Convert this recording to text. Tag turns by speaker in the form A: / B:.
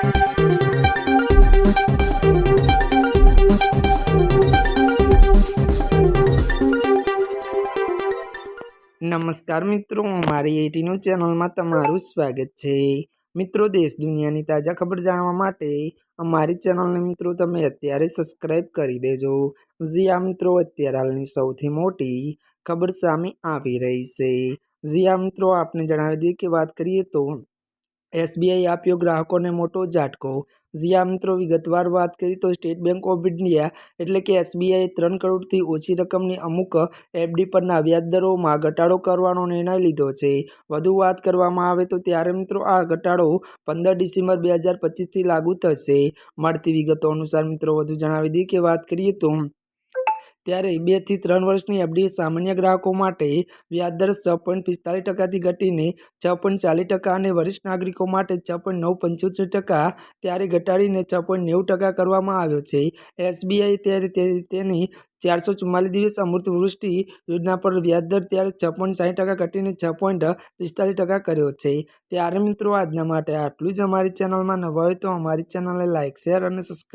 A: નમસ્કાર મિત્રો, મારી એટીનું ચેનલમાં તમારું સ્વાગત છે. મિત્રો, દેશ દુનિયાની તાજા ખબર જાણવા માટે અમારી ચેનલને મિત્રો તમે અત્યારે સબસ્ક્રાઇબ કરી દેજો. જી મિત્રો, અત્યારે હાલની સૌથી મોટી ખબર સામે આવી રહી છે. જી મિત્રો, આપને જણાવી દઈએ કે વાત કરીએ તો એસબીઆઈ આપ્યો ગ્રાહકોને મોટો ઝાટકો. જી મિત્રો, વિગતવાર વાત કરીએ તો સ્ટેટ બેંક ઓફ ઇન્ડિયા એટલે કે એસબીઆઈએ ત્રણ કરોડથી ઓછી રકમની અમુક એફડી પરના વ્યાજદરોમાં ઘટાડો કરવાનો નિર્ણય લીધો છે. વધુ વાત કરવામાં આવે તો ત્યારે મિત્રો આ ઘટાડો પંદર ડિસેમ્બર બે હજાર પચીસથી લાગુ થશે. મળતી વિગતો અનુસાર મિત્રો, વધુ જણાવી દઈએ કે વાત કરીએ તો ત્યારે બેથી ત્રણ વર્ષની એફડી સામાન્ય ગ્રાહકો માટે વ્યાજદર છ પોઈન્ટ પિસ્તાલીસ ટકાથી ઘટીને છ પોઈન્ટ ચાલીસ ટકા અને વરિષ્ઠ નાગરિકો માટે છ પોઈન્ટ નવ પંચોતેર ટકા ત્યારે ઘટાડીને છ પોઈન્ટ નેવું ટકા કરવામાં આવ્યો છે. એસબીઆઈ ત્યારે તેની ચારસો ચુમ્માલીસ દિવસ અમૃત વૃષ્ટિ યોજના પર વ્યાજદર ત્યારે છ પોઈન્ટ સાઠ ટકા ઘટીને છ પોઈન્ટ પિસ્તાલીસ ટકા કર્યો છે. ત્યારે મિત્રો આજના માટે આટલું જ અમારી ચેનલમાં નવા હોય તો અમારી ચેનલને લાઇક શેર અને સબસ્ક્રાઈબ